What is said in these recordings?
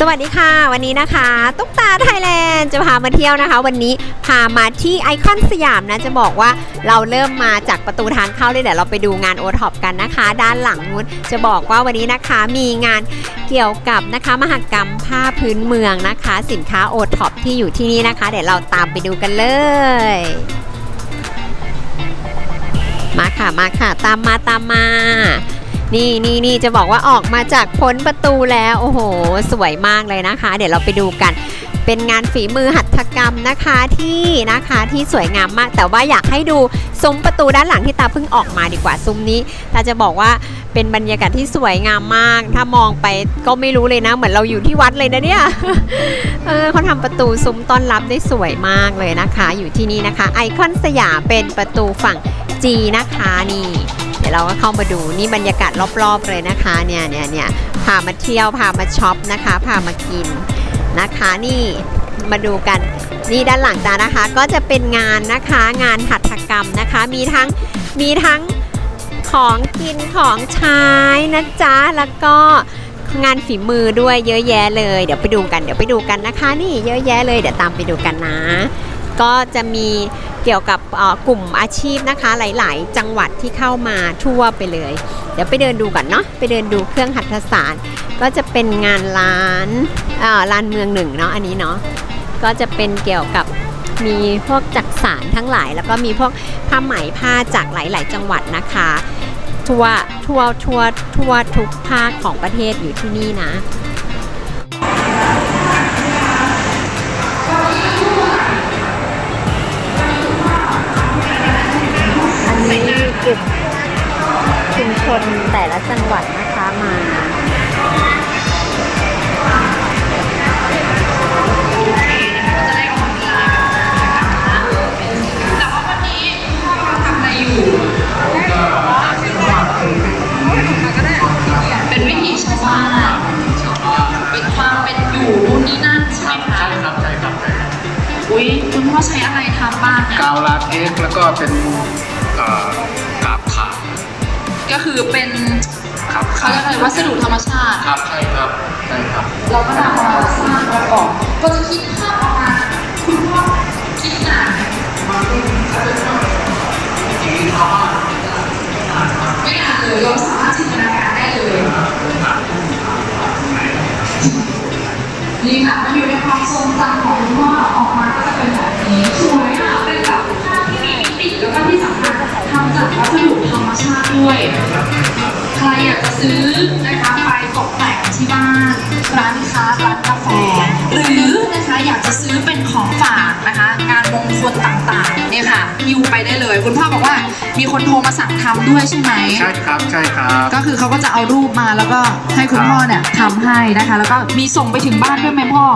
สวัสดีค่ะวันนี้นะคะ ตุ๊กตาไทยแลนด์จะพามาเที่ยวนะคะ วันนี้พามาที่ไอคอนสยามนะจะบอกว่าเราเริ่มมาจากประตูทางเข้าเลยเดี๋ยวเราไปดูงานโอท็อปกันนะคะ ด้านหลังนู้นจะบอกว่าวันนี้นะคะมีงานเกี่ยวกับนะคะมหกรรมผ้าพื้นเมืองนะคะ สินค้าโอท็อปที่อยู่ที่นี่นะคะ เดี๋ยวเราตามไปดูกันเลย มาค่ะมาค่ะ ตามมาตามมา นี่นี่นี่จะบอกว่าออกมาจากพ้นประตูแล้วโอ้โห สวยมากเลยนะคะ เดี๋ยวเราไปดูกัน เป็นงานฝีมือหัตถกรรมนะคะที่นะคะที่สวยงามมาก แต่ว่าอยากให้ดูซุ้มประตูด้านหลังที่ตาเพิ่งออกมาดีกว่าซุ้มนี้ตาจะบอกว่าเป็นบรรยากาศที่สวยงามมาก ถ้ามองไปก็ไม่รู้เลยนะ เหมือนเราอยู่ที่วัดเลยนะเนี่ยเออเขาทำประตูซุ้มต้อนรับได้สวยมากเลยนะคะ อยู่ที่นี่นะคะ ไอคอนสยามเป็นประตูฝั่งจีนะคะนี่ ดี๋ยวเราก็เข้ามาดูนี่บรรยากาศรอบๆเลยนะคะเนี่ยเนี่ยเนี่ยพามาเที่ยวพามาช็อปนะคะพามากินนะคะนี่มาดูกันนี่ด้านหลังตานะคะก็จะเป็นงานนะคะงานหัตถกรรมนะคะ มีทั้งมีทั้งของกินของใช้นะจ๊ะแล้วก็งานฝีมือด้วยเยอะแยะเลย เดี๋ยวไปดูกันเดี๋ยวไปดูกันนะคะ นี่เยอะแยะเลยเดี๋ยวตามไปดูกันนะ ก็จะมีเกี่ยวกับกลุ่มอาชีพนะคะ หลาย ๆ จังหวัดที่เข้ามาทั่วไปเลย เดี๋ยวไปเดินดูก่อนเนาะไปเดินดูเครื่องหัตถสารก็จะเป็นงานร้านร้านเมืองหนึ่งเนาะอันนี้เนาะก็จะเป็นเกี่ยวกับมีพวกจักสารทั้งหลาย แล้วก็มีพวกผ้าไหมผ้าจากหลาย ๆ จังหวัดนะคะ ทั่วทั่วทั่วทั่วทุกภาคของประเทศอยู่ที่นี่นะ ลุ่มชุมชนแต่ละจังหวัดนะคะมาเป็นวิถีชาวบ้านอะเป็นความเป็นอยู่นู่นนี่นั่นใช่ไหมคะใช่ครับใช่ครับใช่ครับอุ้ยคุณพ่อใช้อะไรทำบ้างเนี่ยกาวลาเทคแล้วก็เป็น ก็คือเป็นครับเขาเรียกอะไรวัสดุธรรมชาติ ครับใช่ครับใช่ครับ เราก็นำมาสร้างประกอบก็จะคิดภาพ สดุธรรมชาติด้วย ใครอยากจะซื้อนะคะไปตกแต่งที่บ้านร้านค้าร้านกาแฟ หรือนะคะอยากจะซื้อเป็นของฝากนะคะ งานมงคลต่างๆเนี่ยค่ะยิวไปได้เลย คุณพ่อบอกว่ามีคนโทรมาสั่งทำด้วยใช่ไหม ใช่ครับใช่ครับก็คือเขาก็จะเอารูปมาแล้วก็ให้คุณพ่อเนี่ยทำให้นะคะ แล้วก็มีส่งไปถึงบ้านด้วยไหมพ่อ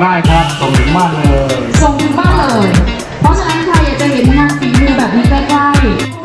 ได้ครับส่งถึงบ้านเลย ส่งถึงบ้านเลย เพราะฉะนั้นใครอยากจะเห็นงานฝีมือแบบนี้ใกล้ๆ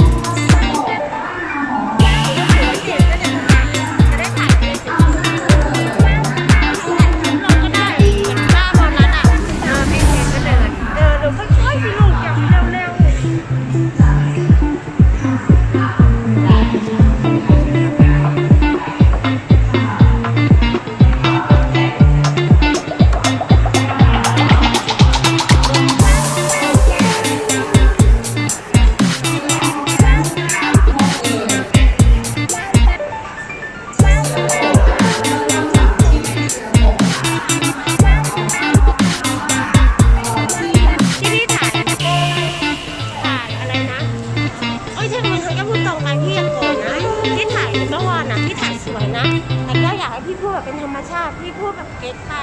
โอ้ยถ้ามึงเคยก็พูดตรงไปพี่ยังโกรธนะที่ถ่ายเมื่อวานน่ะที่ถ่ายสวยนะ แต่ก็อยากให้พี่พูดแบบเป็นธรรมชาติ พี่พูดแบบเก๊กไป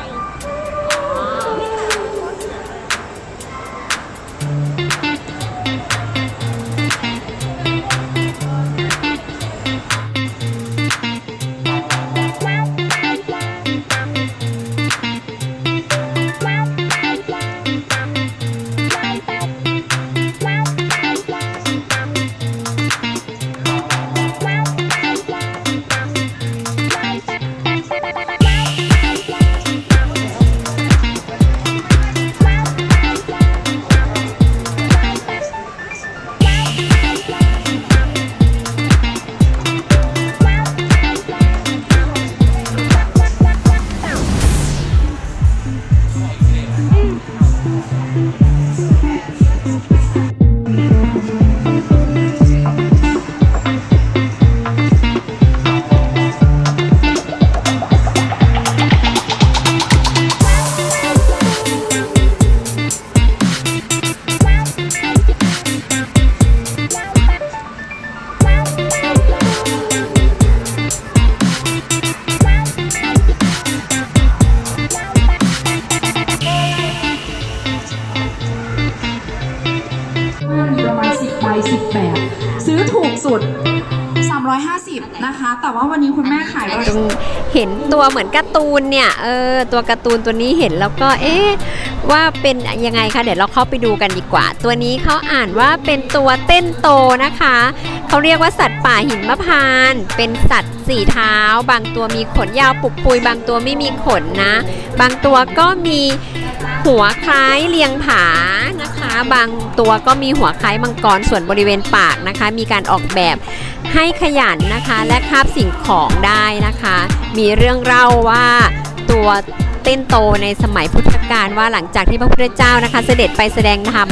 แบบ ซื้อถูกสุด 350 นะคะ แต่ว่าวันนี้คุณแม่ขายเราตรงเห็นตัวเหมือนการ์ตูนเนี่ยเออตัวการ์ตูนตัวนี้เห็นแล้วก็เอ๊ะว่าเป็นยังไงคะเดี๋ยวเราเข้าไปดูกันดีกว่า ตัวนี้เขาอ่านว่าเป็นตัวเต้นโตนะคะเขาเรียกว่าสัตว์ป่าหินมะพาน เป็นสัตว์สี่เท้า บางตัวมีขนยาวปุกปุย บางตัวไม่มีขนนะ บางตัวก็มี หัวคล้ายเลียงผานะคะ บางตัวก็มีหัวคล้ายมังกรส่วนบริเวณปากนะคะ มีการออกแบบให้ขยันนะคะ และคาบสิ่งของได้นะคะ มีเรื่องเล่าว่าตัวเต้นโตในสมัยพุทธกาลว่าหลังจากที่พระพุทธเจ้านะคะ เสด็จไปแสดงธรรม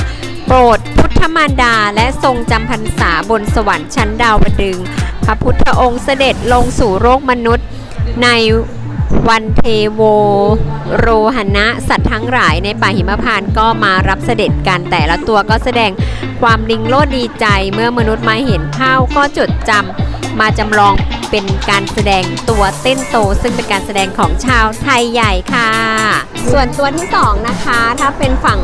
โปรดพุทธมารดาและทรงจำพรรษาบนสวรรค์ชั้นดาวดึงพระพุทธองค์เสด็จลงสู่โลกมนุษย์ใน วันเทโวโรหณะสัตว์ทั้งหลายในป่าหิมพานต์ก็มารับเสด็จกันแต่ละตัวก็แสดงความลิงโลดดีใจเมื่อมนุษย์มาเห็นเข้าก็จดจำ มาจำลองเป็นการแสดงตัวเต้นโต ซึ่งเป็นการแสดงของชาวไทยใหญ่ค่ะ ส่วนตัวที่สองนะคะถ้าเป็นฝั่ง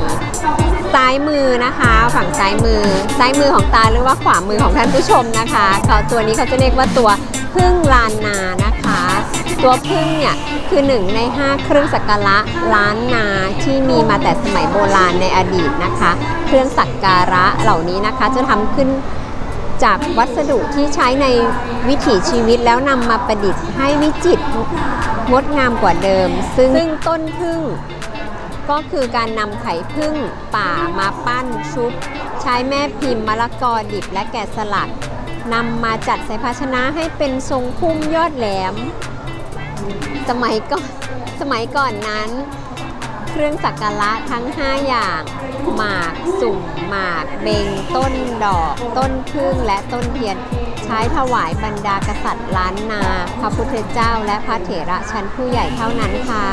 ซ้ายมือนะคะ ฝั่งซ้ายมือ ซ้ายมือของตาหรือว่าขวามือของท่านผู้ชมนะคะเขาตัวนี้เขาจะเรียกว่าตัวพึ่งลานนานะคะ ตัวพึ่งเนี่ยคือหนึ่งในห้าเครื่องสักการะล้านนาที่มีมาแต่สมัยโบราณในอดีตนะคะ เครื่องสักการะเหล่านี้นะคะจะทำขึ้น จากวัสดุที่ใช้ในวิถีชีวิตแล้วนำมาประดิษฐ์ให้วิจิตรงดงามกว่าเดิม ซึ่งซึ่งต้นพึ่งก็คือการนำไข่พึ่งป่ามาปั้นชุบ ใช้แม่พิมพ์มะละกอดิบและแกะสลักนำมาจัดใส่ภาชนะให้เป็นทรงพุ่มยอดแหลม สมัยก่อนสมัยก่อนนั้น เครื่องสักการะทั้ง 5 อย่าง หมากสุ่มหมากเบงต้นดอก ต้นพึ่งและต้นเทียน ใช้ถวายบรรดากษัตริย์ล้านนา พระพุทธเจ้าและพระเถระชั้นผู้ใหญ่เท่านั้นค่ะ